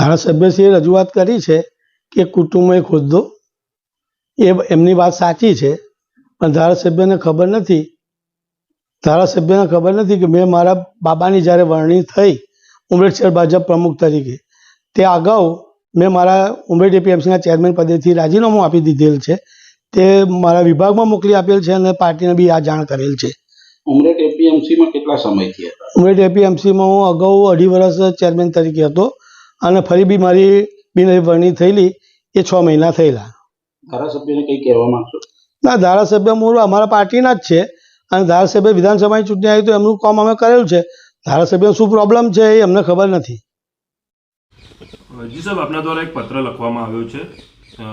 ધારાસભ્યશ્રીએ રજૂઆત કરી છે કે કુટુંબે ખુદ્દો એ એમની વાત સાચી છે પણ ધારાસભ્યને ખબર નથી. ધારાસભ્યને ખબર નથી કે મેં મારા બાબાની જ્યારે વરણી થઈ ઉમરેઠ ભાજપ પ્રમુખ તરીકે તે અગાઉ મેં મારા ઉમરેઠ એપીએમસીના ચેરમેન પદેથી રાજીનામું આપી દીધેલ છે. તે મારા વિભાગમાં મોકલી આપેલ છે અને પાર્ટીને બી આ જાણ કરેલ છે. ઉમરેઠ એપીએમસીમાં કેટલા સમયથી હતા? ઉમરેઠ એપીએમસીમાં હું અગાઉ અઢી વર્ષ ચેરમેન તરીકે હતો. અને ફરી બી મારી બિનવરણી થયેલી એ છ મહિના થયેલા. ધારાસભ્યને કંઈ કહેવા માંગશો? ના ધારાસભ્ય મૂળ અમારા પાર્ટીના જ છે અને ધારાસભ્ય વિધાનસભાની ચૂંટણી આવી તો એમનું કામ અમે કરેલું છે. ધારાસભ્ય શું પ્રોબ્લેમ છે એ અમને ખબર નથી. જી સાહેબ આપના દ્વારા એક પત્ર લખવામાં આવ્યો છે.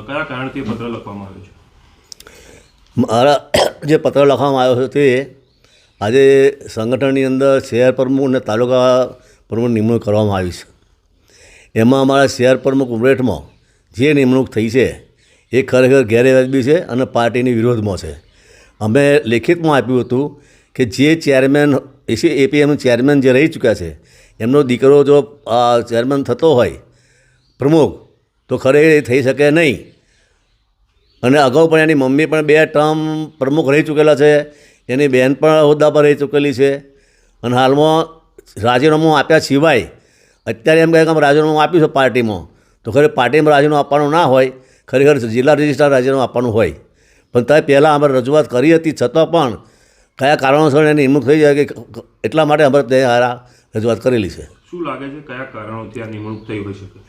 કયા કારણથી પત્ર લખવામાં આવ્યો છે? મારા જે પત્ર લખવામાં આવ્યો છે તે આજે સંગઠનની અંદર શહેર પ્રમુખ અને તાલુકા પ્રમુખ નિમણૂક કરવામાં આવી છે. એમાં અમારા શહેર પ્રમુખ ઉમરેઠમાં, જે નિમણૂક થઈ છે, એ ખરેખર ગેરવાજબી છે અને પાર્ટીની વિરોધમાં છે. અમે લેખિતમાં આપ્યું હતું કે જે ચેરમેન એસી એપીએમનું ચેરમેન જે રહી ચૂક્યા છે, એમનો દીકરો જો ચેરમેન થતો હોય, પ્રમુખ, તો ખરેખર એ થઈ શકે નહીં. અને અગાઉ પણ એની મમ્મી પણ બે ટર્મ પ્રમુખ રહી ચૂકેલા છે, એની બહેન પણ હોદ્દા પર રહી ચૂકેલી છે. અને હાલમાં રાજીનામું આપ્યા સિવાય અત્યારે એમ કહે કે અમે રાજીનામું આપ્યું છે પાર્ટીમાં. તો ખરે પાર્ટીમાં રાજીનામું આપવાનું ના હોય ખરેખર જિલ્લા રજિસ્ટ્રાર રાજીનામું આપવાનું હોય. પણ તે પહેલાં અમે રજૂઆત કરી હતી છતાં પણ કયા કારણોસર એની નિમણૂક થઈ જાય કે એટલા માટે અમે તે હારા રજૂઆત કરેલી છે. શું લાગે છે કયા કારણોથી આ નિમણૂક થઈ હોઈ શકે?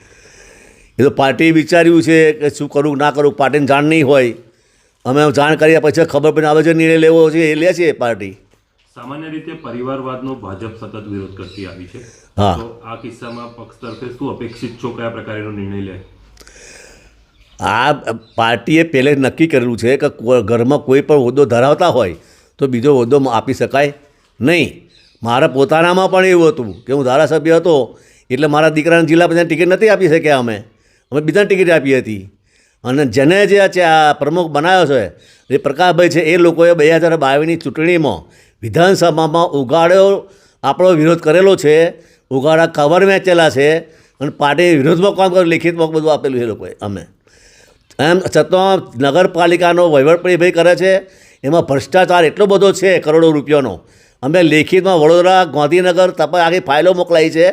એ તો પાર્ટીએ વિચાર્યું છે કે શું કરવું ના કરવું પાર્ટીને જાણ નહીં હોય. અમે જાણ કર્યા પછી ખબર પડીને આવે છે નિર્ણય લેવો છે એ લે છે પાર્ટી. સામાન્ય રીતે પરિવારવાદનો ભાજપ સતત વિરોધ કરતી આવી છે. તો આ કિસ્સામાં પક્ષ તરફે શું અપેક્ષિત છો? કયા પ્રકારનો નિર્ણય લે? આ પાર્ટીએ પહેલે નક્કી કરેલું છે કે ઘરમાં કોઈ પણ હોદ્દો ધરાવતા હોય તો બીજો હોદ્દો આપી શકાય નહીં. મારા પોતાનામાં પણ એવું હતું કે હું ધારાસભ્ય હતો એટલે મારા દીકરાને જિલ્લા પંચાયત ટિકિટ નથી આપી શક્યા અમે. અમે બીજાને ટિકિટ આપી હતી. અને જેને જે છે આ પ્રમુખ બનાવ્યો છે જે પ્રકાશભાઈ છે એ લોકોએ બે હજાર બાવીસની ચૂંટણીમાં વિધાનસભામાં ઉગાડ્યો આપણો વિરોધ કરેલો છે, ઉગાડા કવર વેચેલા છે અને પાર્ટી વિરોધમાં કામ કર્યું, લેખિતમાં બધું આપેલું છે લોકોએ, અમે. એમ છતાં નગરપાલિકાનો વહીવટ પણ એ ભાઈ કરે છે, એમાં ભ્રષ્ટાચાર એટલો બધો છે કરોડો રૂપિયાનો. અમે લેખિતમાં વડોદરા, ગાંધીનગર તપાસ આખી ફાઇલો મોકલાઈ છે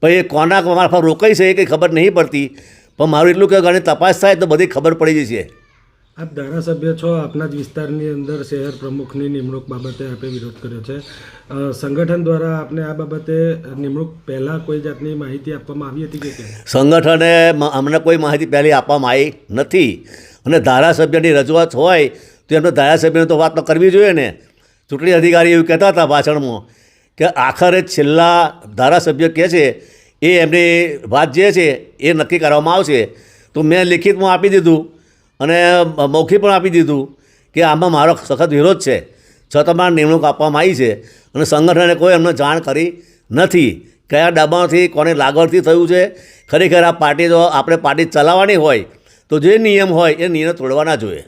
ભાઈ એ કોના મારફત રોકાઈ છે એ કંઈ ખબર નહીં પડતી. પણ મારું એટલું કે ઘણી તપાસ થાય તો બધી ખબર પડી જશે. આપ ધારાસભ્ય છો, આપના જ વિસ્તારની અંદર શહેર પ્રમુખની નિમણૂક બાબતે આપે વિરોધ કર્યો છે. સંગઠન દ્વારા આપને આ બાબતે નિમણૂક પહેલાં કોઈ જાતની માહિતી આપવામાં આવી હતી કે સંગઠને અમને કોઈ માહિતી પહેલી આપવામાં આવી નથી. અને ધારાસભ્યની રજૂઆત હોય તો એમને ધારાસભ્યને તો વાત તો કરવી જોઈએ ને. ચૂંટણી અધિકારી એવું કહેતા હતા ભાષણમાં કે આખરે છેલ્લા ધારાસભ્ય કહે છે, એ એમની વાત જે છે એ નક્કી કરવામાં આવશે. તો મેં લિખિતમાં આપી દીધું અને મૌખિક પણ આપી દીધું કે આમાં મારો સખત વિરોધ છે. છતાં મારે નિમણૂક આપવામાં આવી છે અને સંગઠને કોઈ અમને જાણ કરી નથી. કયા દબાણથી, કોને લાગણથી થયું છે? ખરેખર આ પાર્ટી જો આપણે પાર્ટી ચલાવવાની હોય, તો જે નિયમ હોય એ નિયમ તોડવાના જોઈએ.